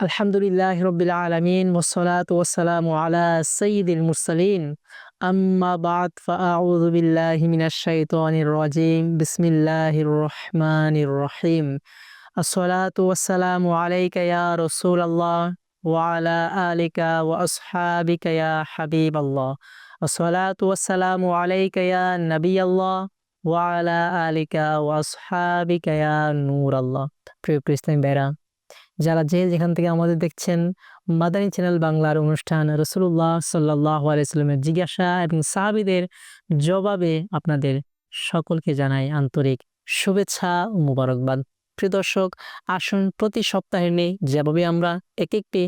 আলহামদুলিল্লাহ রবিল আলমিন ওসলাত ওসালাম আলা সঈদুল মুরসালিন আম্মা বাদ ফাআউযু বিল্লাহি মিনাশ শাইতানির রাজিম বিসমিল্লাহির রহমানির রহিম আসসালাতু ওয়াসসালামু আলাইকা ইয়া রাসূলুল্লাহ ওয়া আলা আলিকা ওয়া আসহাবিকা ইয়া হাবিবাল্লাহ আসসালাতু ওয়াসসালামু আলাইকা ইয়া নবিয়াল্লাহ ওয়া আলা আলিকা ওয়া আসহাবিকা ইয়া নূরাল্লাহ প্রিয় ক্রিস্তান বেরা যারা যে যেখান থেকে আমাদের দেখছেন, মাদানী চ্যানেল বাংলার অনুষ্ঠান রসুল্লাহ সাল্লাহ আলাইস্লামের জিজ্ঞাসা এবং সাহাবিদের জবাবে আপনাদের সকলকে জানাই আন্তরিক শুভেচ্ছা ও মুবারকবাদ। প্রিয় দর্শক, আসুন প্রতি সপ্তাহে নেই যেভাবে আমরা এক একটি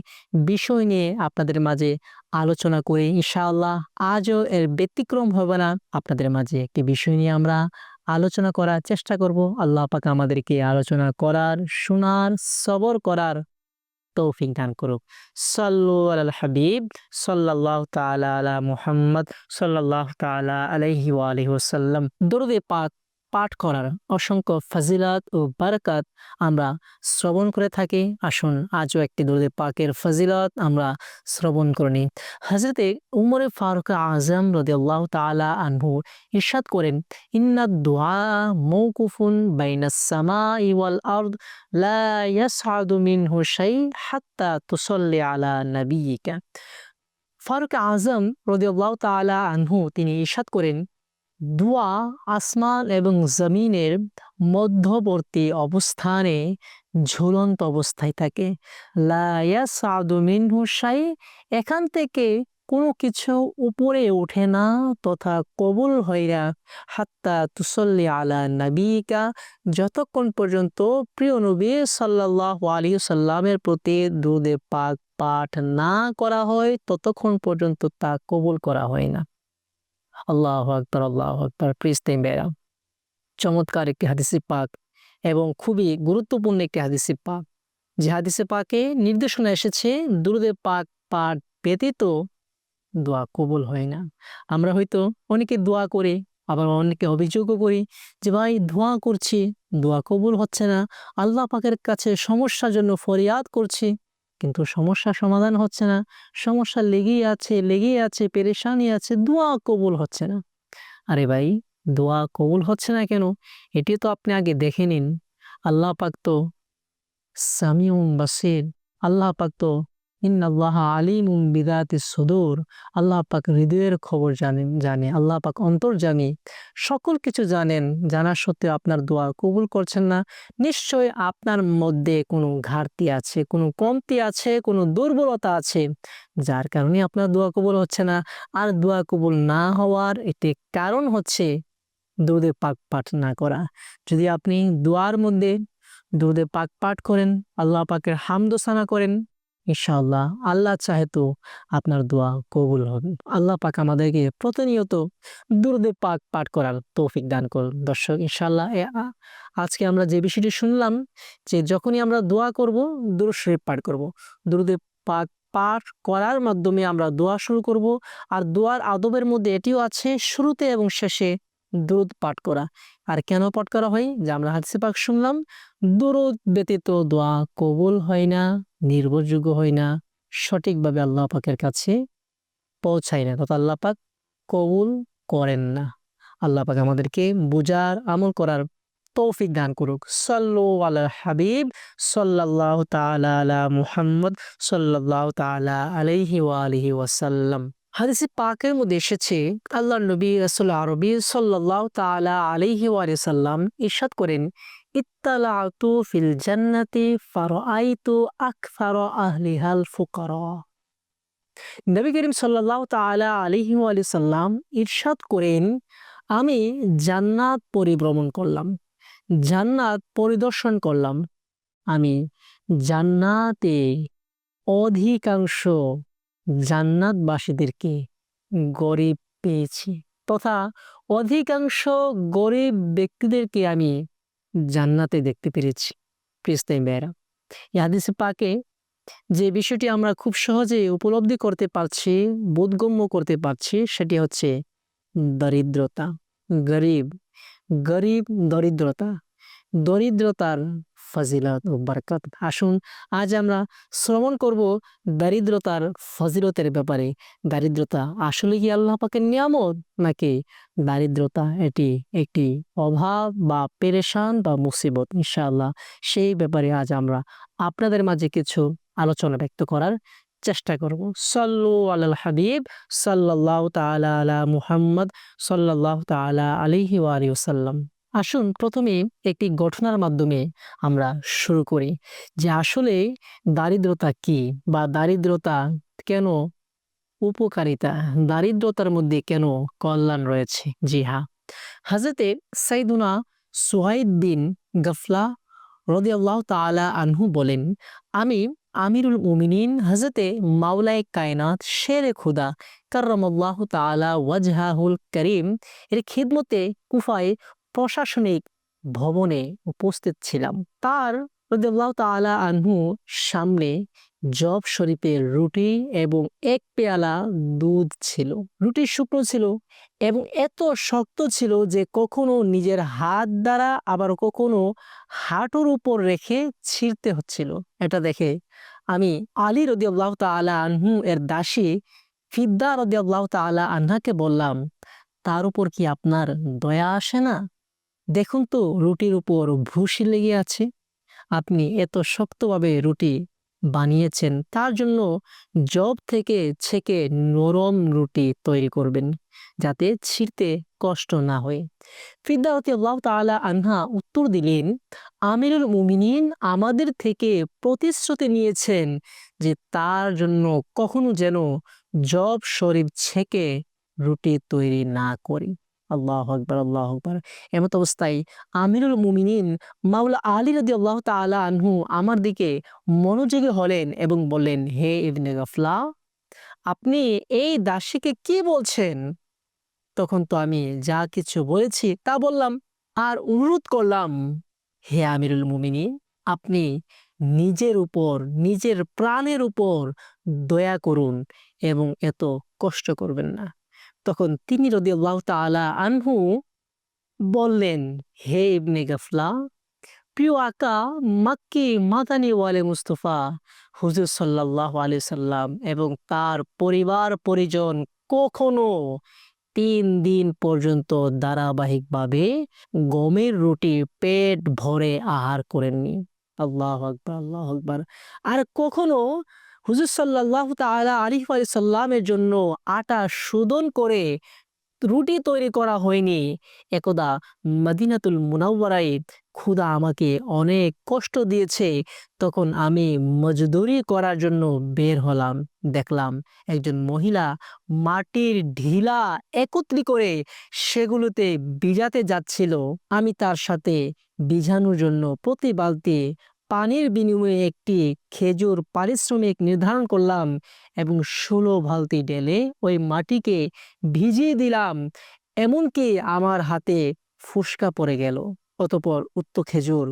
বিষয় নিয়ে আপনাদের মাঝে আলোচনা করি, ইনশাআল্লাহ আজও এর ব্যতিক্রম হবে না। আপনাদের মাঝে একটি বিষয় নিয়ে আমরা আলোচনা করার চেষ্টা করব। আল্লাহ পাক আমাদেরকে আলোচনা করার, শোনার, সবর করার তৌফিক দান করুক। সাল্লু আল হাবিব সাল্লাহ তালা আলা মুহাম্মদ সাল্লাহ তালা আলহি আলহি ওসাল্লাম দরুদে পাক পাঠ করার অসংখ্য ফাজিলাত ও বারাকাত আমরা শ্রবণ করে থাকি। আসুন, আজও একটি দরুদে পাকের ফাজিলত আমরা শ্রবণ করে নিই। হজরতে উমরে ফারুক আজম রদিয়াল্লাহ তালা আনহু ইরশাদ করেন ইন্না দোয়া মৌকুফুন বাইনাস সামা ইওয়াল আর্দ, লা ইয়াসআদু হাত্তা তুসাল্লি আলা নাবিয়িকা। ফারুক আজম রদিয়াল্লাহ তালা আনহু তিনি ইরশাদ করেন দোয়া আসমান এবং জমিনের মধ্যবর্তী অবস্থানে ঝুলন্ত অবস্থায় থাকে। লায়া হুসাই এখান থেকে কোনো কিছু উপরে ওঠে না তথা কবুল না হাত্তা তুসল্লি আলা নবীকা, যতক্ষণ পর্যন্ত প্রিয় নবী সাল্লাহ আলী সাল্লামের প্রতি দুধে পাক পাঠ না করা হয়, ততক্ষণ পর্যন্ত তা কবুল করা হয় না। আল্লাহ আকবর আল্লাহ আকবর প্রিস্তেম বেরা চমৎকার একটি হাদিসি পাক এবং খুবই গুরুত্বপূর্ণ একটি হাদিসি পাক। যে হাদিসে পাকে নির্দেশনা এসেছে, দুরুদে পাক পাঠ ব্যতীত দোয়া কবুল হয় না। আমরা হয়তো অনেকে দোয়া করে, আবার অনেকে অভিযোগও করি যে, ভাই ধোয়া করছি, দোয়া কবুল হচ্ছে না। আল্লাহ পাকের কাছে সমস্যার জন্য ফরিয়াদ করছি। কিন্তু সমস্যা সমাধান হচ্ছে না। সমস্যা লেগেই আছে লেগেই আছে, পেরেশানি আছে, দোয়া কবুল হচ্ছে না। আরে ভাই, দোয়া কবুল হচ্ছে না কেন? এটি তো আপনি আগে দেখে নিন। আল্লাহ পাক তো সামিউম বাসির, আল্লাহ পাক তো ইন্নাল্লাহ আলিম বিদাতি সুদূর। আল্লাহ পাক হৃদয়ের খবর জানেন, জানে। আল্লাহ পাক অন্তর জানে। সকল কিছু জানেন। জানা সত্ত্বেও আপনার দোয়া কবুল করছেন না। নিশ্চয় আপনার মধ্যে কোনো ঘাটতি আছে, কোনো কমতি আছে, কোনো দুর্বলতা আছে। যার কারণে আপনার দোয়া কবুল হচ্ছে না। আর দোয়া কবুল না হওয়ার একটি কারণ হচ্ছে দুধে পাক পাঠ না করা। যদি আপনি দোয়ার মধ্যে দুধে পাক পাঠ করেন, আল্লাহ পাকের হামদোসানা করেন ইনশাআল্লাহ। আল্লাহ চাহে তো আপনার দোয়া কবুল হবে আল্লাহ পাক আমাদেরকে প্রতিনিয়ত দুরুদে পাক পাঠ করার তৌফিক দান করুন। দর্শক, ইনশাআল্লাহ আজকে আমরা যে বিষয়টি শুনলাম, যে যখনই আমরা দোয়া করব, দুরুদ শরীফ পাঠ করব। দুরুদে পাক পাঠ করার মাধ্যমে আমরা দোয়া শুরু করব। আর দোয়ার আদবের মধ্যে এটিও আছে, শুরুতে এবং শেষে দুরুদ পাঠ করা। আর কেন পাঠ করা হয়? যে আমরা হাদিসে পাক শুনলাম, দুরুদ ব্যতীত দোয়া কবুল হয় না। নির্ভরযোগ্য হয় না, সঠিকভাবে আল্লাহ পাকের কাছে পৌঁছায় না। তথা আল্লাহ পাক কবুল করেন না। আল্লাহ পাক আমাদেরকে বুজার আমল করার তৌফিক দান করুক। সাল্লু আলা হাবিব সাল্লাহ তালা মুহাম্মদ সাল্লাহ তালা আলাইহি ওয়ালিহি ওয়াসাল্লাম। হাদিসে পাকের মধ্যে এসেছে আল্লাহ নবী রসুল আরবি সাল্লাহ তালা আলাইহি ওয়াসাল্লাম ইরশাদ করেন ইত্তালাতু ফিল জান্নাতি ফারাআইতু আকসার আহলিহাল ফুকারা নবী করিম সাল্লাহ তালা আলিহি সাল্লাম ইরশাদ করেন আমি জান্নাত পরিভ্রমণ করলাম, জান্নাত পরিদর্শন করলাম। আমি জান্নাতে অধিকাংশ জান্নাতবাসীদেরকে গরিব পেয়েছি, তথা অধিকাংশ গরিব ব্যক্তিদেরকে আমি জান্নাতে দেখতে পেরেছি। প্রিস্তাই মেয়েরা ইহাদিসে পাকে যে বিষয়টি আমরা খুব সহজে উপলব্ধি করতে পারছি, বোধগম্য করতে পারছি, সেটি হচ্ছে দরিদ্রতা। গরিব গরিব দরিদ্রতা। দরিদ্রতার ফজিলত ও বরকত। আসুন, আজ আমরা শ্রবণ করব দারিদ্রতার ফজিলতের ব্যাপারে। দারিদ্রতা আসলে কি আল্লাহ নিয়ামত, নাকি দারিদ্রতা এটি একটি অভাব বা পেরেশান বা মুসিবত? ইনশাআল্লাহ সেই ব্যাপারে আজ আমরা আপনাদের মাঝে কিছু আলোচনা ব্যক্ত করার চেষ্টা করব। সাল্লু আলাল হাবিব সাল্লাহ তালা আলা মুহাম্মদ সাল্লাহ তালা আলিহি ওয়াসাল্লাম। আসুন প্রথমে একটি ঘটনার মাধ্যমে আমরা শুরু করি যে আসলে দারিদ্রতা কি বা দারিদ্রতা কেন উপকারিতা? দারিদ্রতার মধ্যে কেন কল্যাণ রয়েছে? জি হ্যাঁ। হাজরতে সাইদুনা সুহাইদ বিন গফলা রদিয়াল্লাহ তালা আনহু বলেন, আমি আমিরুল উমিনিন হজরতে মাওলায় কায়নাত, শেরে খুদা, কার্রমাল্লাহ তালা ওয়াজহাহুল করিম, এর খিদমতে কুফায় প্রশাসনিক ভবনে উপস্থিত ছিলাম। তার তালা আনহু সামনে জব শরীফের রুটি এবং এক পেয়ালা দুধ ছিল। রুটি শুকনো ছিল এবং এত শক্ত ছিল যে কখনো নিজের হাত দ্বারা আবার কখনো হাঁটুর উপর রেখে ছিঁড়তে হচ্ছিল। এটা দেখে আমি আলী রদিয়াল্লাহ তালা আনহু এর দাসী ফিদ্দা রদিয়াল্লাহ তালা আনহাকে বললাম, তার উপর কি আপনার দয়া আসে না? দেখুন তো, রুটির উপর ভুসি লেগে আছে। আপনি এত শক্তভাবে রুটি বানিয়েছেন, তার জন্য জব থেকে ছেকে নরম রুটি তৈরি করবেন, যাতে ছিঁড়তে কষ্ট না হয়। ফিদ্দাওয়াতি আল্লাহ তাআলা আনহা উত্তর দিলেন, আমিরুল মুমিনিন আমাদের থেকে প্রতিশ্রুতি নিয়েছেন যে তার জন্য কখনো যেন জব শরীফ ছেকে রুটি তৈরি না করি। আল্লাহ আকবর আল্লাহ আকবর। এমত অবস্থায় আমিরুল মুমিনিন মাওলা আলী রদি আল্লাহ তালা আনহু আমার দিকে মনোযোগী হলেন এবং বললেন, হে ইবনে গফলা, আপনি এই দাসীকে কি বলছেন? তখন তো আমি যা কিছু বলেছি তা বললাম আর অনুরোধ করলাম, হে আমিরুল মুমিনিন, আপনি নিজের উপর, নিজের প্রাণের উপর দয়া করুন এবং এত কষ্ট করবেন না। তখন তিনি রদি আল্লাহ তালা আনহু বললেন, হে ইবনে গফলা প্রিয় আকা, মাক্কি, মাদানি ওয়ালে মুস্তফা, হুজুর সাল্লাহ আলি সাল্লাম এবং তার পরিবার পরিজন কখনো তিন দিন পর্যন্ত ধারাবাহিকভাবে গমের রুটি, পেট ভরে আহার করেননি। আল্লাহ আকবর আল্লাহ আকবর। আর কখনো হুজুর সাল্লাহ তালা আলিফ আলি সাল্লামের জন্য আটা শোধন করে রুটি তৈরি করা হয়নি। একদা মদিনাতুল মুনাওয়ারাই খুদা আমাকে অনেক কষ্ট দিয়েছে। তখন আমি মজদুরি করার জন্য বের হলাম, দেখলাম একজন মহিলা মাটির ঢিলা একত্রি করে সেগুলোতে বিজাতে যাচ্ছিল। আমি তার সাথে বিঝানোর জন্য প্রতি বালতি পানির বিনিময়ে একটি খেজুর পারিশ্রমিক নির্ধারণ করলাম এবং ষোলো বালতি ডেলে ওই মাটিকে ভিজিয়ে দিলাম। এমনকি আমার হাতে ফুসকা পড়ে গেল। অতপর উত্ত খেজুর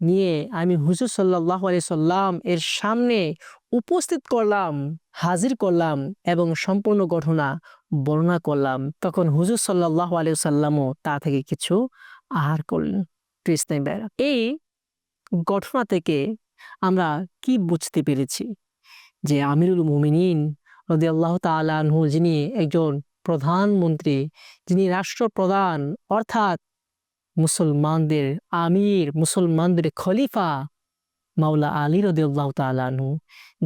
নিয়ে আমি হুজুর সাল্লাহ আলি সাল্লাম এর সামনে উপস্থিত করলাম, হাজির করলাম এবং সম্পূর্ণ ঘটনা বর্ণনা করলাম। তখন হুজুর সাল্লাহ আলি সাল্লামও তা থেকে কিছু আহার করলেন। এই ঘটনা থেকে আমরা কি বুঝতে পেরেছি? যে আমিরুল মুমিনিন রদি আল্লাহ তালু যিনি একজন প্রধানমন্ত্রী যিনি রাষ্ট্রপ্রধান, অর্থাৎ মুসলমানদের আমির, মুসলমানদের খলিফা মাওলা আলী রদিউল্লাহ তালানহু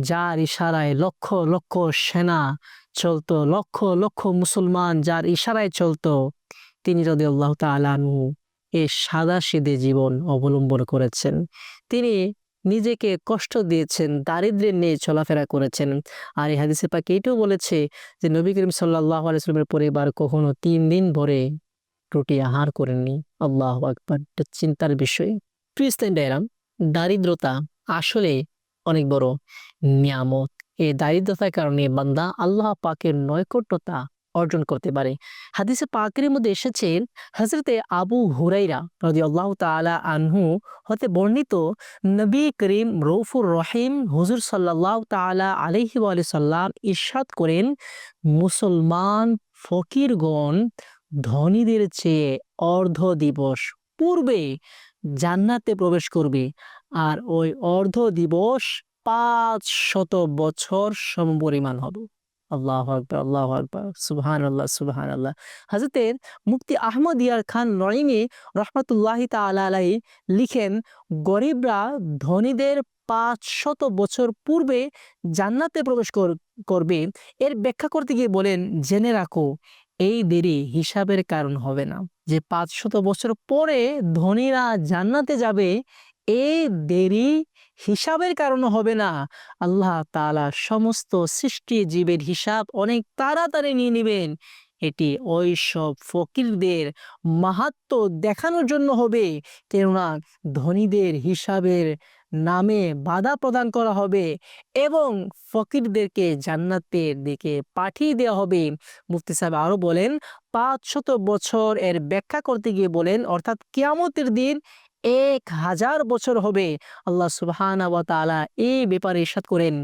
যার ইশারায় লক্ষ লক্ষ সেনা চলতো, লক্ষ লক্ষ মুসলমান যার ইশারায় চলতো, তিনি রদিউল্লাহ তালানহু এ সাদা সিদে জীবন অবলম্বন করেছেন। তিনি নিজেকে কষ্ট দিয়েছেন দারিদ্র্যের নিয়ে চলাফেরা করেছেন। আর এই হাদিসে পাকে এটাও বলেছে যে, নবী করিম সাল্লাহ আলাইস্লামের পরিবার কখনো তিন দিন ভরে রুটি আহার করেননি। আল্লাহ আকবর। চিন্তার বিষয়। ক্রিস্তান ডায়রাম দারিদ্রতা আসলে অনেক বড় নিয়ামত। এই দারিদ্রতার কারণে বান্দা আল্লাহ পাকের নৈকট্যতা অর্জন করতে পারে। হাদিসে পাকের মধ্যে এসেছে হজরতে আবু হুরাইরা রদি আল্লাহ তালা আনহু হতে বর্ণিত, নবী করিম রৌফুর রহিম হুজুর সাল্লাহ তালা আলহি সাল্লাম ইরশাদ করেন, মুসলমান ফকিরগণ ধনীদের চেয়ে অর্ধ দিবস পূর্বে জান্নাতে প্রবেশ করবে আর ওই অর্ধ দিবস পাঁচ শত বছর সমপরিমাণ হবে। আল্লাহ আকবর আল্লাহ আকবর সুবহান আল্লাহ সুবহান আল্লাহ হাজরতের মুফতি আহমদ ইয়ার খান নঈমি রহমতুল্লাহ তালাই লিখেন, গরিবরা ধনীদের পাঁচ শত বছর পূর্বে জান্নাতে প্রবেশ কর- করবে। এর ব্যাখ্যা করতে গিয়ে বলেন, জেনে রাখো, এই দেরি হিসাবের কারণ হবে না। যে পাঁচ শত বছর পরে ধনীরা জান্নাতে যাবে, এই দেরি হিসাবের কারণ হবে না। আল্লাহ তাআলা সমস্ত সৃষ্টি জীবের হিসাব অনেক তাড়াতাড়ি নিয়ে নেবেন। এটি ওই সব ফকিরদের মাহাত্ম দেখানোর জন্য হবে। কেননা ধনীদের হিসাবের নামে বাধা প্রদান করা হবে এবং ফকিরদেরকে জান্নাতের দিকে পাঠিয়ে দেওয়া হবে। মুফতি সাহেব আরও বলেন পাঁচ শত বছর এর ব্যাখ্যা করতে গিয়ে বলেন, অর্থাৎ কিয়ামতের দিন এক হাজার বছর হবে আল্লাহ সুবহানা এই ব্যাপারে ইরশাদ করেন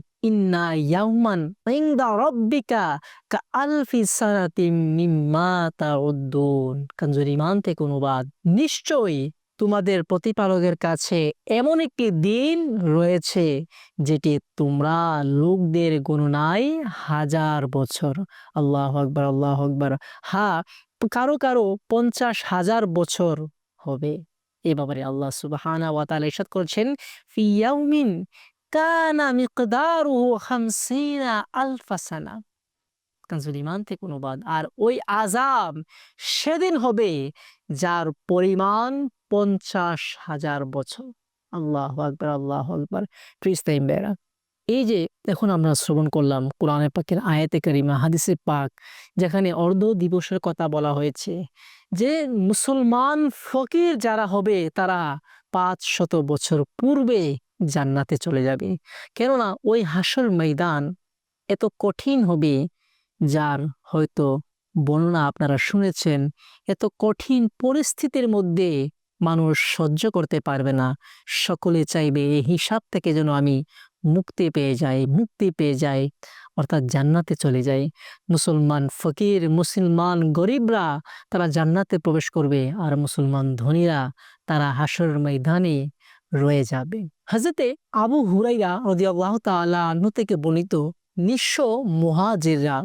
তোমাদের প্রতিপালকের কাছে এমন একটি দিন রয়েছে যেটি তোমরা লোকদের গণনায় হাজার বছর। আল্লাহ আকবার আল্লাহ আকবার। হা কারও কারও পঞ্চাশ হাজার বছর হবে। এ ব্যাপারে আল্লাহ সুবাহানা ওয়া ইসাদ করছেন ফিয়াউমিন কানা মিকদারুহু খামসিনা আলফা সানা। কানজুল ইমান থেকে অনুবাদ আর ওই আজাব সেদিন হবে যার পরিমাণ পঞ্চাশ হাজার বছর। আল্লাহ আকবর আল্লাহ আকবর। ফ্রিস্তাইম বেড়া এই যে এখন আমরা শ্রবণ করলাম কোরআনে পাকের আয়াতে কারিমা, হাদিসে পাক, যেখানে অর্ধ দিবসের কথা বলা হয়েছে যে মুসলমান ফকির যারা হবে তারা পাঁচ শত বছর পূর্বে জান্নাতে চলে যাবে। কেননা ওই হাসর ময়দান এত কঠিন হবে যার হয়তো বর্ণনা আপনারা শুনেছেন, এত কঠিন পরিস্থিতির মধ্যে মানুষ সহ্য করতে পারবে না। সকলে চাইবে এই হিসাব থেকে যেন আমি মুক্তি পেয়ে যায়, মুক্তি পেয়ে যায়, অর্থাৎ জান্নাতে চলে যায়। মুসলমান ফকির, মুসলমান গরিবরা, তারা জান্নাতে প্রবেশ করবে আর মুসলমান ধনীরা, তারা হাসর ময়দানে রয়ে যাবে। হাজরতে আবু হুরাইরা রদিয়াল্লাহ তাআলা আনহু থেকে বর্ণিত নিঃস্ব মুহাজিররা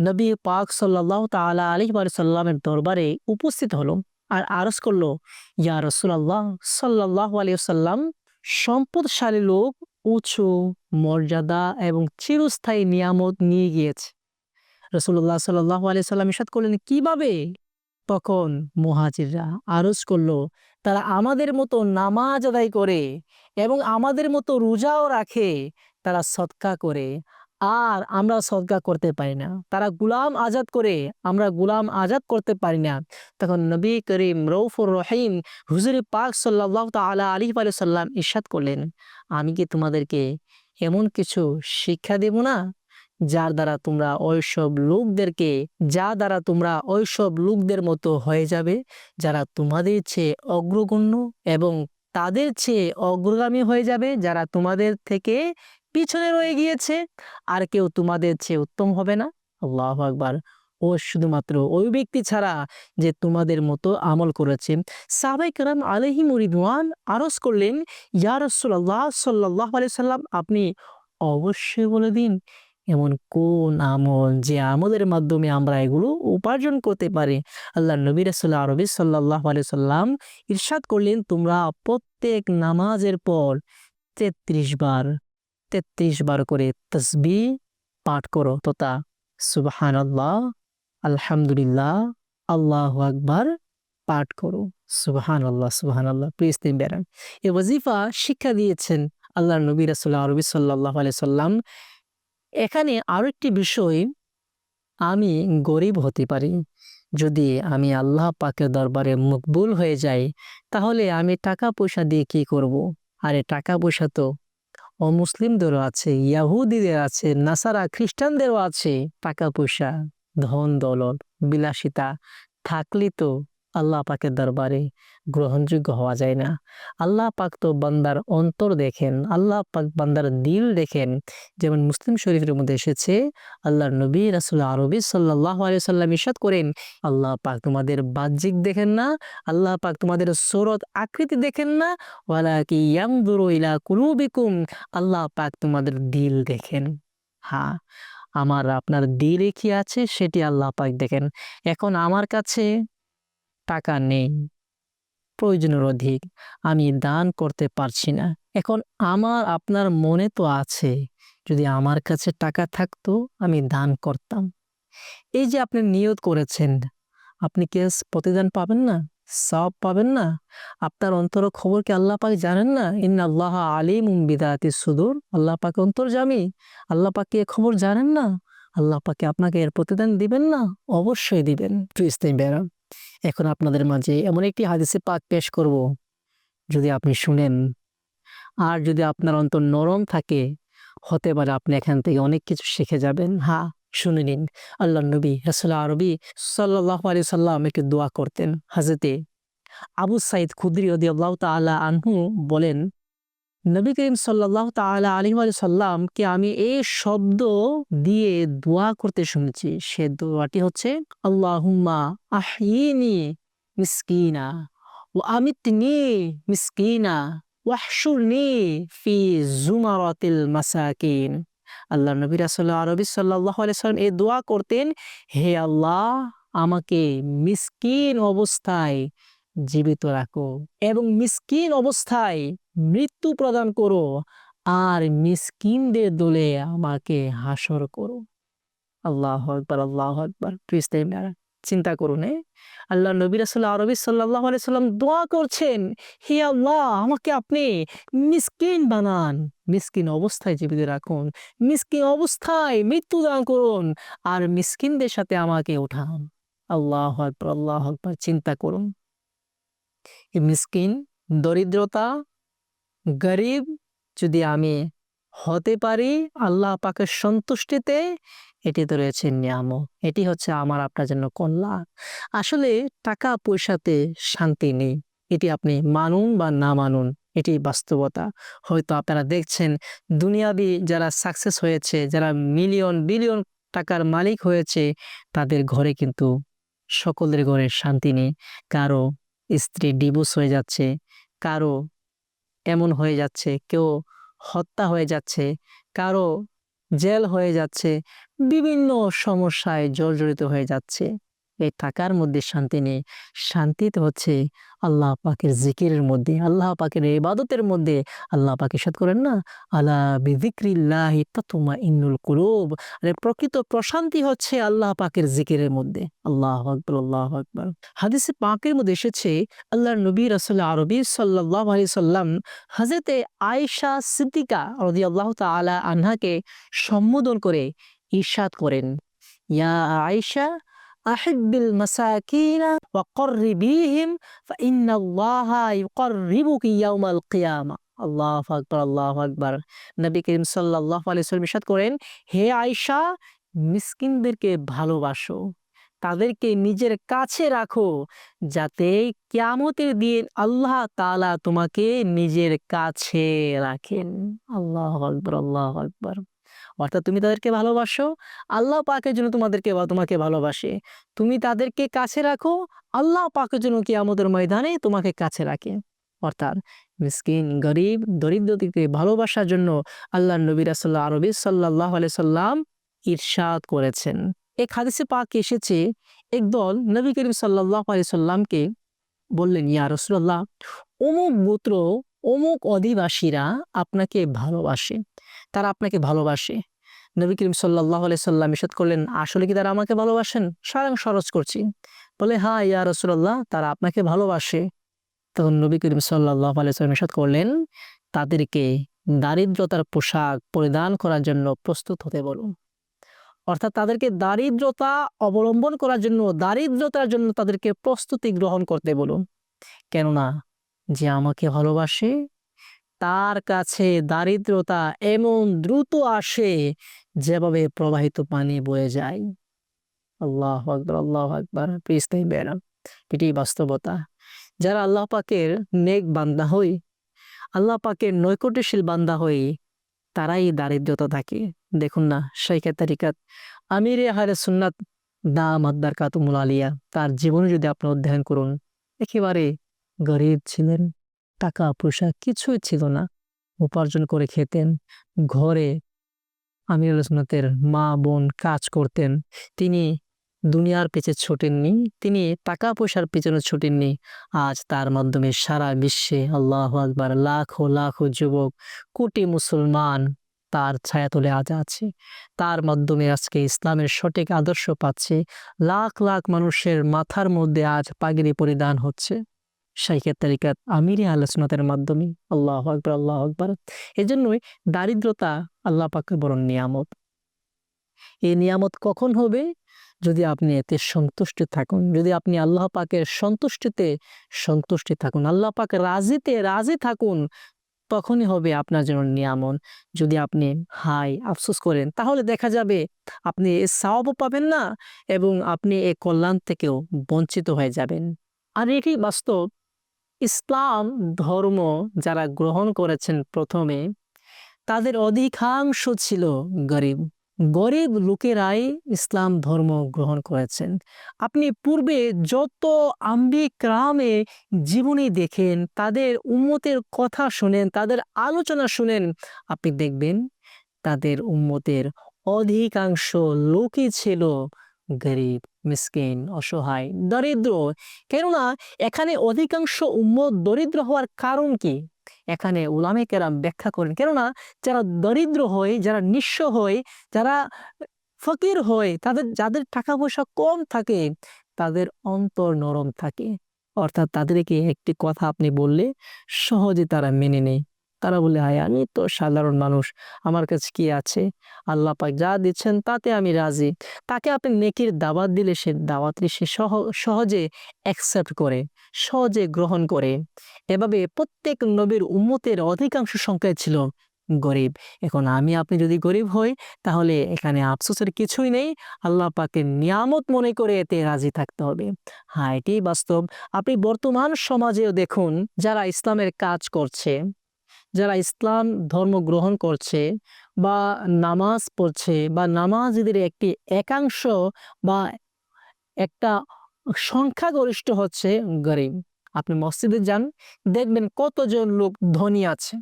নবী পাক সাল্লাল্লাহু তাআলা আলাইহি ওয়া সাল্লামের দরবারে উপস্থিত হলো আর আরজ করল, ইয়া রাসূলুল্লাহ, সাল্লাল্লাহু আলাইহি ওয়াসাল্লাম, সম্পদশালী লোক উঁচু, মর্যাদা এবং চিরস্থায়ী নিয়ামত নিয়ে গিয়েছে। রসুল্লাহ সাল্লাহ আলি সাল্লাম ইসাদ করলেন, কীভাবে? তখন মুহাজিররা আরজ করল, তারা আমাদের মতো নামাজ আদায় করে এবং আমাদের মতো রোজাও রাখে। তারা সৎকা করে আর আমরা সৎকা করতে পারি না। তারা গুলাম আজাদ করে, আমরা গুলাম আজাদ করতে পারি না। তখন নবী করিম রৌফুর রহিম হুজুর পাক সাল্লাহ তালা আলী সাল্লাম ইরশাদ করলেন, আমি কি তোমাদেরকে এমন কিছু শিক্ষা দেব না? যার দ্বারা তোমরা ওইসব লোকদেরকে, যা দ্বারা তোমরা ওইসব লোকদের মতো হয়ে যাবে, যারা তোমাদের চেয়ে অগ্রগণ্য এবং তাদের চেয়ে অগ্রগামী হয়ে যাবে, যারা তোমাদের থেকে পিছনে রয়ে গিয়েছে। আর কেউ তোমাদের চেয়ে উত্তম হবে না। আল্লাহ আকবার। ও শুধুমাত্র ওই ব্যক্তি ছাড়া যে তোমাদের মতো আমল করেছে। সাহাবাই কালাম আলহি মুরিদওয়ান আরজ করলেন, ইয়া রসুল্লাহ সাল্লাহ সাল্লাম, আপনি অবশ্যই বলে দিন, এমন কোন আমল যে আমলের মাধ্যমে আমরা এগুলো উপার্জন করতে পারি? আল্লাহ নবী রসুল্লাহ আরবি সাল্লাহ সাল্লাম ইরশাদ করলেন, তোমরা প্রত্যেক নামাজের পর তেত্রিশ বার তেত্রিশ বার করে তসবি পাঠ করো তথা সুবাহান আল্লাহ আলহামদুলিল্লাহ, আল্লাহ আকবার পাঠ করো। সুবাহান আল্লাহ সুবাহান আল্লাহ প্লিজ তিনি বেড়ান এ ওয়াজিফা শিক্ষা দিয়েছেন আল্লাহ নবী রাসুল্লাহ আরবি সাল্লাহ সাল্লাম। এখানে আরও একটি বিষয়, আমি গরিব হতে পারি। যদি আমি আল্লাহ পাকের দরবারে মকবুল হয়ে যাই, তাহলে আমি টাকা পয়সা দিয়ে কি করব। আরে টাকা পয়সা তো অমুসলিমদেরও আছে ইয়াহুদিদের আছে নাসারা খ্রিস্টানদেরও আছে। টাকা পয়সা ধন দলত বিলাসিতা থাকলে তো আল্লাহ পাকের দরবারে গ্রহণযোগ্য হওয়া যায় না। আল্লাহ পাক তো বান্দার অন্তর দেখেন, আল্লাহ পাক বান্দার দিল দেখেন। যেমন মুসলিম শরীফের মধ্যে এসেছে আল্লাহ নবী রাসুল আরবি সাল্লাহ সাল্লাম ইসাদ করেন, আল্লাহ পাক তোমাদের বাহ্যিক দেখেন না, আল্লাহ পাক তোমাদের সুরত আকৃতি দেখেন না ওয়ালা কি ইয়ামদুরু ইলা কুলুবিকুম, আল্লাহ পাক তোমাদের দিল দেখেন। হ্যাঁ আমার আপনার দিলে কি আছে সেটি আল্লাহ পাক দেখেন। এখন আমার কাছে টাকা নেই, প্রয়োজনের অধিক আমি দান করতে পারছি না। এখন আমার, আপনার মনে তো আছে, যদি আমার কাছে টাকা থাকতো আমি দান করতাম। এই যে আপনি নিয়ত করেছেন, আপনি কি প্রতিদান পাবেন না? সব পাবেন না? আপনার অন্তর খবর কি আল্লাহ পাক জানেন না? ইন আল্লাহ আলিম বিদাতি সুদূর। আল্লাহ পাক অন্তর্জামী আল্লাহ পাক এ খবর জানেন না? আল্লাহ পাকে আপনাকে এর প্রতিদান দিবেন না? অবশ্যই দিবেন। ইসলাম বেরা এখন আপনাদের মাঝে এমন একটি হাদিসে পাক পেশ করব, যদি আপনি শুনেন। আর যদি আপনার অন্তর নরম থাকে, হতে পারে আপনি এখান থেকে অনেক কিছু শিখে যাবেন। হ্যাঁ শুনে নিন। আল্লাহ নবী রসুল্লাহ আরবি সাল্লাহ আলি সাল্লাম একটি দোয়া করতেন। হাজেতে আবু সাইদ খুদ্রি অদি আল্লাহ তাল্লাহ আনহু বলেন নবী করিম সাল্লাহ তালা আলী সাল্লামকে আমি এই শব্দ দিয়ে দোয়া করতে শুনেছি। সে দোয়াটি হচ্ছে, আল্লাহুম্মা আহিনি মিসকিনা ও আমিতনি মিসকিনা ফি আল্লাহ নবী রাসাল্লাহ আরবি সাল্লাহ এই দোয়া করতেন, হে আল্লাহ, আমাকে মিসকিন অবস্থায় জীবিত রাখো এবং মিসকিন অবস্থায় মৃত্যু প্রদান করো আর মিসকিনদের দোলে আমাকে হাসর করো। আল্লাহ আকবর আল্লাহ আকবর। ক্রিস্তাইমারা চিন্তা করুন আল্লাহ নবী আরবি সাল্লাহ সাল্লাম দোয়া করছেন, হে আল্লাহ, আমাকে আপনি মিসকিন বানান। মিসকিন অবস্থায় জীবিত রাখুন। মিসকিন অবস্থায় মৃত্যু দান করুন আর মিসকিনদের সাথে আমাকে উঠান। আল্লাহ আকবর আল্লাহ আকবর। চিন্তা করুন। মিসকিন দরিদ্রতা গরিব যদি আমি হতে পারি আল্লাহ পাকের সন্তুষ্টিতে এটি তো রয়েছে নিয়াম এটি হচ্ছে আমার আপনার জন্য কল্যাণ আসলে টাকা পয়সাতে শান্তি নেই এটি আপনি মানুন বা না মানুন এটি বাস্তবতা হয়তো আপনারা দেখছেন দুনিয়াবি যারা সাকসেস হয়েছে যারা মিলিয়ন বিলিয়ন টাকার মালিক হয়েছে তাদের ঘরে কিন্তু সকলের ঘরে শান্তি নেই কারও স্ত্রী ডিভোর্স হয়ে যাচ্ছে, কারও এমন হয়ে যাচ্ছে, কেউ হত্যা হয়ে যাচ্ছে, কারও জেল হয়ে যাচ্ছে, বিভিন্ন সমস্যায় জর্জরিত হয়ে যাচ্ছে। এই টাকার মধ্যে শান্তি নেই। শান্তিতে হচ্ছে আল্লাহ পাকের জিকিরের মধ্যে, আল্লাহ পাকের ইবাদতের মধ্যে। আল্লাহ পাকে সাথ করেন না আল্লাহ বিদিক্রিল্লাহ তাতুমা ইন্নুল কুলুব। আরে প্রকৃত প্রশান্তি হচ্ছে আল্লাহ পাকের জিকিরের মধ্যে। আল্লাহ আকবর আল্লাহ আকবর। হাদিসে পাকের মধ্যে এসেছে আল্লাহ নবী রসল্লাহ আরবি সাল্লাহ আলি সাল্লাম হাজরতে আয়েশা সিদ্দিকা রদি আল্লাহ তালা আনহাকে সম্বোধন করে ঈর্ষাদ করেন, ইয়া আয়েশা আহিবিল মাসাকিনা ওয়াকর্রিবিহিম ফাইন্নাল্লাহা ইউকর্রিবুকি ইয়াউমাল কিয়ামা আল্লাহ আকবর আল্লাহ আকবর নবী করিম সাল্লাহ আলি সাল্লাম ইরশাদ করেন, হে আয়সা মিসকিনদেরকে ভালোবাসো। তাদেরকে নিজের কাছে রাখো, যাতে কেয়ামতের দিন আল্লাহ তালা তোমাকে নিজের কাছে রাখেন। আল্লাহ আকবর আল্লাহ আকবর। অর্থাৎ তুমি তাদেরকে ভালোবাসো, আল্লাহ পাকের জন্য তোমাদেরকে তোমাকে ভালোবাসে। তুমি তাদেরকে কাছে রাখো, আল্লাহ পাকের জন্য কি আমাদের ময়দানে তোমাকে কাছে রাখে। অর্থাৎ মিসকিন, গরিব দরিদ্রদিকে ভালোবাসার জন্য আল্লাহ নবী রাসাল্লাহ আরবি সাল্লাহ সাল্লাম ঈর্ষাদ করেছেন। এক হাদিসে পাক এসেছে একদল নবী করিম সাল্লাহ আলি সাল্লামকে বললেন, ইয়া রসুল্লাহ অমুক গোত্র অমুক অধিবাসীরা আপনাকে ভালোবাসে, তারা আপনাকে ভালোবাসে। নবী করিম সাল্লাহ সাল্লাম ইসাদ করলেন, আসলে কি তারা আমাকে ভালোবাসেন? সারাং সরজ করছি। বলে হ্যাঁ ইয়া রসুল্লাহ তারা আপনাকে ভালোবাসে। তখন নবী করিম সাল্লাহ আলাইসাল্লাম ইসাদ করলেন, তাদেরকে দারিদ্রতার পোশাক পরিধান করার জন্য প্রস্তুত হতে বলুন। অর্থাৎ তাদেরকে দারিদ্রতা অবলম্বন করার জন্য, দারিদ্রতার জন্য তাদেরকে প্রস্তুতি গ্রহণ করতে বলুন। কেননা যে আমাকে ভালোবাসে, তার কাছে দারিদ্রতা এমন দ্রুত আসে যেভাবে প্রবাহিত পানি বয়ে যায়। আল্লাহ আকবর আল্লাহ আকবর প্রিস্তাই বেড়ান এটাই বাস্তবতা। যারা আল্লাহ পাকের নেক বান্দা হই, আল্লাহ পাকের নৈকট্যশীল বান্দা হই, তারাই দারিদ্রতা থাকে। দেখুন না, শাইখে তারিকাত, আমির হারে সুন্নাত দা মাদ্দার কাতুমুল আলিয়া, তার জীবনে যদি আপনি অধ্যয়ন করুন, একেবারে গরিব ছিলেন, টাকা পয়সা কিছুই ছিল না। উপার্জন করে খেতেন, ঘরে আমির সুন্নাতের মা বোন কাজ করতেন। তিনি দুনিয়ার পেছে ছোটেননি, তিনি টাকা পয়সার পেছনে ছোটেননি। আজ তার মাধ্যমে সারা বিশ্বে আল্লাহ আকবার লাখো লাখো যুবক, কোটি মুসলমান তার ছায়া ছায়াতলে আজ আছে। তার মাধ্যমে আজকে ইসলামের সঠিক আদর্শ পাচ্ছে। লাখ লাখ মানুষের মাথার মধ্যে আজ পাগড়ি পরিধান হচ্ছে। শাইখের তালিকাত আমিরি আলোচনাতের মাধ্যমে আল্লাহ আকবর আল্লাহ আকবর। এজন্যই দারিদ্রতা আল্লাহ পাকের বড় নিয়ামত। এই নিয়ামত কখন হবে? যদি আপনি এতে সন্তুষ্ট থাকুন, যদি আপনি আল্লাহ পাকের সন্তুষ্টিতে সন্তুষ্টি থাকুন, আল্লাহ পাক রাজিতে রাজি থাকুন, তখনই হবে আপনার জন্য নিয়ামন যদি আপনি হাই আফসোস করেন, তাহলে দেখা যাবে আপনি এ সাওয়াবও পাবেন না এবং আপনি এ কল্যাণ থেকেও বঞ্চিত হয়ে যাবেন। আর এটি বাস্তব। ইসলাম ধর্ম যারা গ্রহণ করেছেন প্রথমে, তাদের অধিকাংশ ছিল গরিব। গরিব লোকেরাই ইসলাম ধর্ম গ্রহণ করেছেন। আপনি পূর্বে যত আম্বিক রামে জীবনী দেখেন, তাদের উম্মতের কথা শুনেন, তাদের আলোচনা শুনেন, আপনি দেখবেন তাদের উম্মতের অধিকাংশ লোকই ছিল গরিব। মিসকিন, অসহায়, দরিদ্র। কেননা এখানে অধিকাংশ উম্মত দরিদ্র হওয়ার কারণ কি? এখানে উলামে কেরাম ব্যাখ্যা করেন। কেননা যারা দরিদ্র হয়, যারা নিঃস্ব হয়, যারা ফকির হয়, তাদের, যাদের টাকা পয়সা কম থাকে, তাদের অন্তর নরম থাকে। অর্থাৎ তাদেরকে একটি কথা আপনি বললে সহজে তারা মেনে নেয়। তারা বলে, হায়, আমি তো সাধারণ মানুষ, আমার কাছে কি আছে? আল্লাহ পাক যা দিচ্ছেন তাতে আমি রাজি। তাকে আপনি নেকির দাওয়াত দিলে সে দাওয়াতটি সে সহ, সহজে অ্যাকসেপ্ট করে, সহজে গ্রহণ করে। এভাবে প্রত্যেক নবীর উম্মতের অধিকাংশ সংখ্যায় ছিল গরিব। এখন আমি, আপনি যদি গরিব হই, তাহলে এখানে আফসোসের কিছুই নেই। আল্লাহ পাকে নিয়ামত মনে করে এতে রাজি থাকতে হবে। হ্যাঁ এটি বাস্তব। আপনি বর্তমান সমাজেও দেখুন, যারা ইসলামের কাজ করছে যারা ইসলাম ধর্ম গ্রহণ করছে বা নামাজ পড়ছে বা নামাজ নামাজিদের একটি একাংশ বা একটা সংখ্যাগরিষ্ঠ হচ্ছে গরিব। আপনি মসজিদে যান, দেখবেন কতজন লোক ধনী আছে।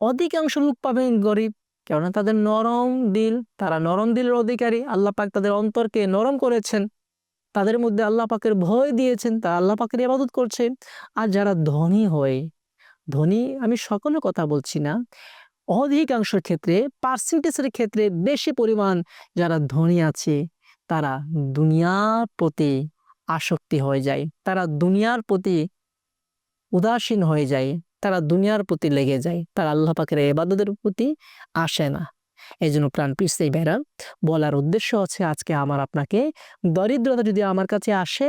অধিকাংশ লোক পাবেন গরিব, কেননা তাদের নরম দিল, তারা নরম দিলের অধিকারী। আল্লাহ পাক তাদের অন্তরকে নরম করেছেন। তাদের মধ্যে আল্লাহ পাকের ভয় দিয়েছেন, তারা আল্লাহ পাকের ইবাদত করছে। আর যারা ধনী হয় ধনী আমি সকলের কথা বলছি না। অধিকাংশ ক্ষেত্রে পার্সেন্টেজের ক্ষেত্রে বেশি পরিমাণ যারা ধনী আছে, তারা দুনিয়ার প্রতি আসক্তি হয়ে যায়। তারা দুনিয়ার প্রতি উদাসীন হয়ে যায়। তারা দুনিয়ার প্রতি লেগে যায়। তারা আল্লাহ পাকের এবাদতের প্রতি আসে না। এই জন্য প্রাণ পিসে বেড়া বলার উদ্দেশ্য হচ্ছে আজকে আমার আপনাকে দরিদ্রতা যদি আমার কাছে আসে,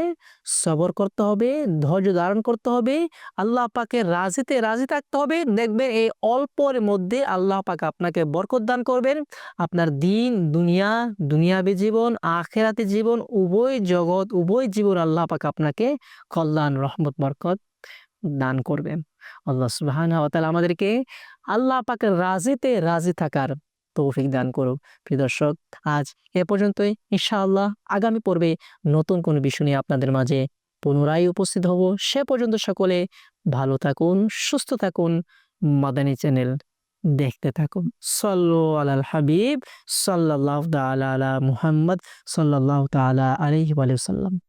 সবর করতে হবে, ধৈর্য ধারণ করতে হবে, আল্লাহ পাকে রাজিতে রাজি থাকতে হবে। দেখবেন এই অল্পর মধ্যে আল্লাহ পাক আপনাকে বরকত দান করবেন। আপনার দিন, দুনিয়া, দুনিয়াবী জীবন, আখেরাতে জীবন, উভয় জগৎ, উভয় জীবন আল্লাহ পাক আপনাকে কল্যাণ, রহমত, বরকত দান করবেন। আল্লাহ তাআলা আমাদেরকে আল্লাহ পাকে রাজিতে রাজি থাকার তৌফিক দান করুক। প্রিয় দর্শক, আজ এ পর্যন্তই। ইনশাআল্লাহ আগামী পর্বে নতুন কোনো বিষয় নিয়ে আপনাদের মাঝে পুনরায় উপস্থিত হব। সে পর্যন্ত সকলে ভালো থাকুন, সুস্থ থাকুন, মাদানী চ্যানেল দেখতে থাকুন। সল্লু আলাল হাবিব সাল্লাল্লাহু তাআলা আলা মুহাম্মদ সাল্লাল্লাহু তাআলা আলাইহি ওয়া সাল্লাম